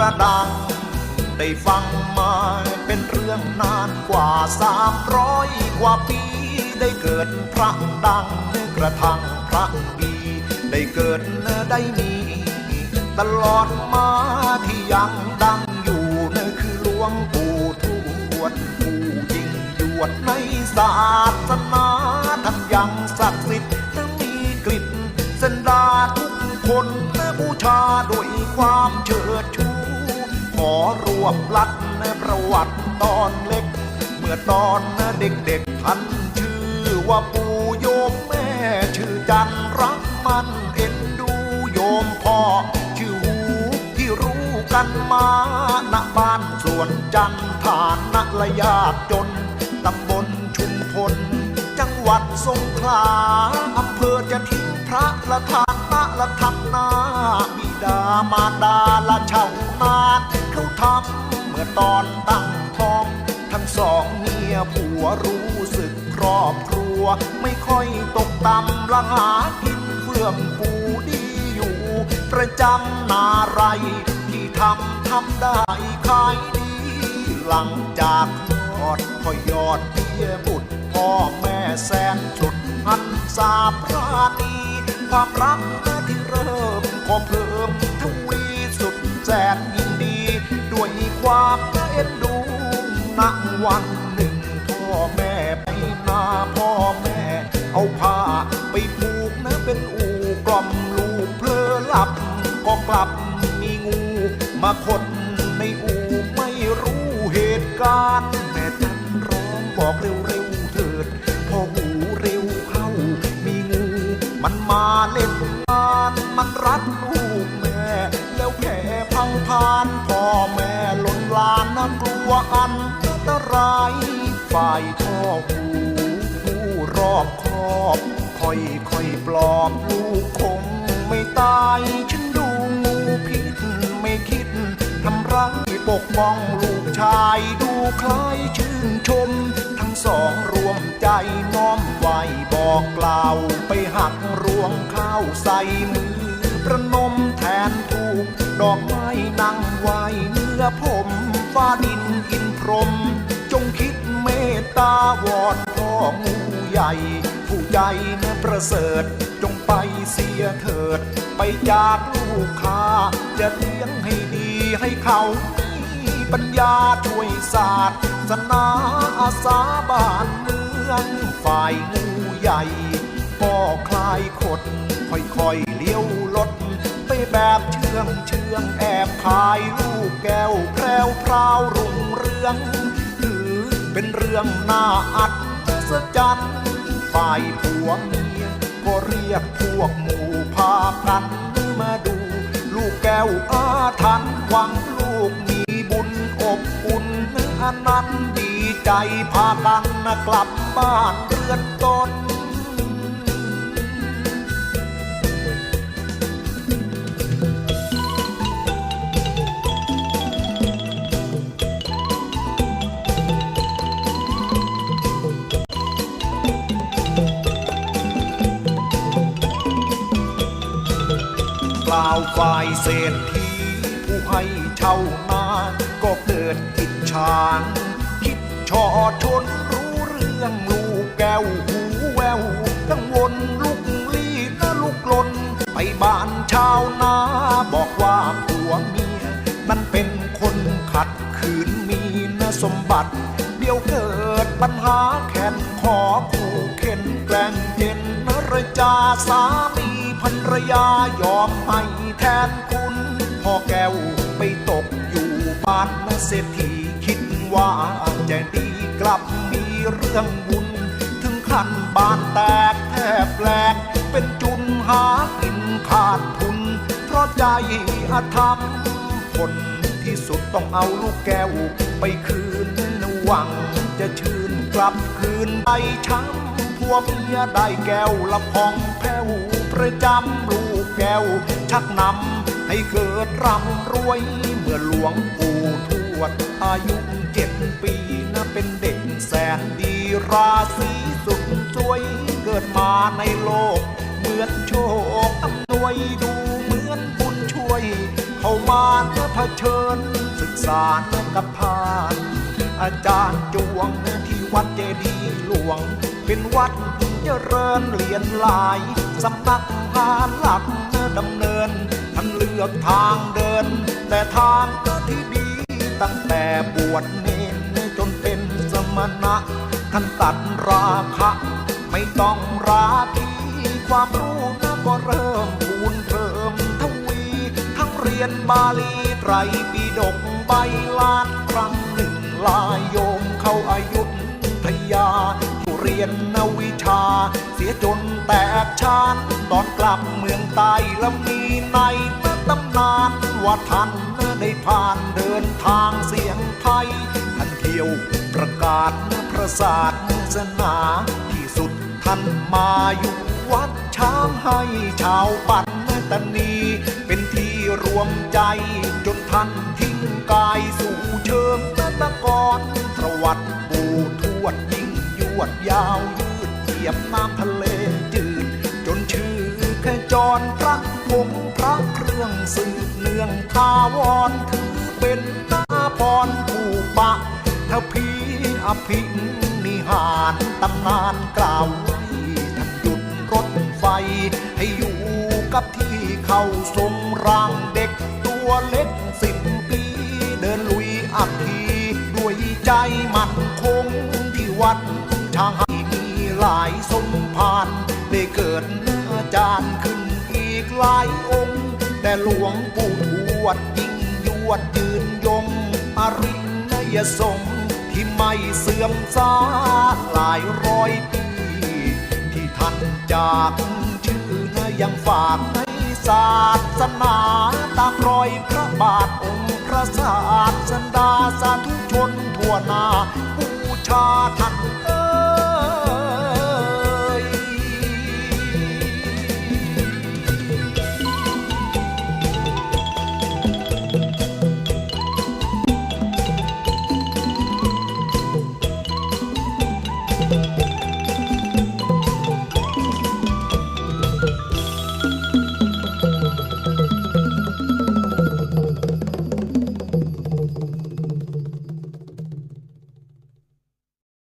ระดัง ได้ฟังมาเป็นเรื่องนานกว่าสามร้อยกว่าปี ได้เกิดพระดังกระทั่งพระบีได้เกิดได้มี ตลอดมาที่ยังดังอยู่นั่นคือหลวงปู่ทวดผู้ยิ่งยวดในศาสนาท่านยังศักดิ์สิทธิ์ทั้งมีกลิ่นเส้นดาทุกคนบูชาด้วยความเชิดชู อรวบลัดประวัติตอนเล็ก เมื่อตอนเด็กๆท่านชื่อว่าปู่โยมแม่ชื่อจันรักมันเอ็นดูโยมพ่อชื่อหูที่รู้กันมาณบ้านสวนจันทานนละยากจนตำบลชุมพล จังหวัดสงขลาอำเภอจะทิ้งพระละทา นละทำนาบิดามาดาละช่านาเขาทำเมื่อตอนตั้งท้อง ทั้งสองเมียผัวรู้สึกครอบครัว ไม่ค่อยตกต่ำละหากินเฟื่องฟูดีอยู่ ประจำนาไรที่ทำทำได้ขายดีหลังจากคลอดพอยอดเบี้ยบุตรพ่อแม่แสนสุดหันสาพราณีความรัก ที่เพิ่มทวีสุดแสนยินดี ด้วยความเอ็นดูนักวันหนึ่งพ่อแม่ไปนาพ่อแม่ เอาผ้าไปผูกนะเป็นอู่กล่อมลูกเพลอหลับ ก็กลับมีงู มาขดในอู่ไม่รู้เหตุการณ์แม่จันร้องบอกเร็ว รายฝ่ายพ่อหูผู้รอบครอบ ค่อยค่อยปลอบลูกคงไม่ตาย ฉันดูงูพิษไม่คิดทำร้ายปกป้องลูกชายดูคล้ายชื่นชม ทั้งสองรวมใจน้อมไหวบอกกล่าวไปหักรวงข้าวใส่มือประนมแทนถูกดอกไม้นั่งไหวเนื้อผมฟ้าดินอินพรม คิดเมตตาวอนพ่องูใหญ่ ผู้ใจนะประเสริฐ จงไปเสียเถิด ไปจากลูกค้า จะเลี้ยงให้ดีให้เขามีปัญญาช่วยศาสตร์สนาอาสาบ้านเมืองฝ่ายงูใหญ่ก็คลายขดค่อยๆเลี้ยวรถไปแบบเชื่องเชื่องแอบขายลูกแก้วแพรวพราวรุ่งเรือง เป็นเรื่องน่าอัศจรรย์ฝ่ายผัวเมียก็เรียกพวกหมู่พากันมาดู ลูกแก้วอาทันหวังลูกมีบุญอบอุ่นอันนั้นดีใจพากันกลับบ้านเรือนตน ฝ่ายเศรษฐีผู้ให้เช่านาก็เกิดอิจฉาคิดช่อชนรู้เรื่องลูกแก้วหูแววกังวลลุกลี้นะลุกลน ไปบ้านชาวนาบอกว่าผัวเมียมันเป็นคนขัดขืนมีนะสมบัติ เดี๋ยวเกิดปัญหาแค้นขอคู่เข็นแกล้งเย็นนรจาสามี ภรรยายอมให้แทนคุณพ่อแก้วไปตกอยู่บ้านเศรษฐีคิดว่าจะดีกลับมีเรื่องบุญถึงขั้นบ้านแตกแทบแหลกเป็นจุนหากินขาดทุน เพราะใจอาธรรมผลที่สุดต้องเอาลูกแก้วไปคืนหวังจะชื่นกลับคืนไปช้ำพวกเมียได้แก้วละพองแผ้ว ระจำลูกแก้ว ชักนำให้เกิดร่ำรวย เมื่อหลวงปู่ทวดอายุเจ็ดปีนะเป็นเด็กแสนดีราศีสุดสวยเกิดมาในโลก เหมือนโชคอำนวยดูเหมือนบุญช่วย เข้ามาเพื่อเผชิญศึกษากับทานอาจารย์จวงที่วัดเจดีหลวงเป็นวัด เจริญเรียนหลายสำนักพาหลักดำเนินท่านเลือกทางเดิน แต่ทางก็ที่ดี ตั้งแต่บวชเนนจนเป็นสมณะท่านตัดราคะ ไม่ต้องราพีความรู้นะก็เริ่มคูณเพิ่มทวี ทั้งเรียนบาลีไตรปิฎกใบลานครั้งหนึ่งลายโยมเข้าอายุทยา เรียนนวิชา เสียจนแตกชานตอนกลับเมืองใต้แล้วมีในตำนานว่าท่านได้ผ่านเดินทางเสียงไทยท่านเที่ยวประกาศพระศาสนาที่สุดท่านมาอยู่วัดช้างให้ชาวปัตตานีเป็นที่รวมใจจนท่านทิ้งกายสู่เชิงตะกอนประวัติปู่ทวดยิ่งย วดยาวยืดเหยียบน้ำทะเลจืด จนชื่อแค่จรพระผงพระเครื่องสืบเนื่องทาวรถือเป็นนาพรผู้ปะทพีอภินิหารตำนานกล่าวไว้ท่านหยุดรถไฟ ให้อยู่กับที่เข้าทรงร่างเด็กตัวเล็กสิบปี เดินลุยอักทีด้วยใจมั่างให้มีหลายสมภารได้เกิดอาจารย์ขึ้นอีกหลายองค์ แต่หลวงปู่ทวดยิ่งยวดยืนยง อรินยสงฆ์ที่ไม่เสื่อมสาหลายร้อยปี ที่ท่านจากชื่อนะยังฝากในศาสนาตามรอยพระบาทองค์พระศาสดาสาธุชนทั่วนาบูชาท่าน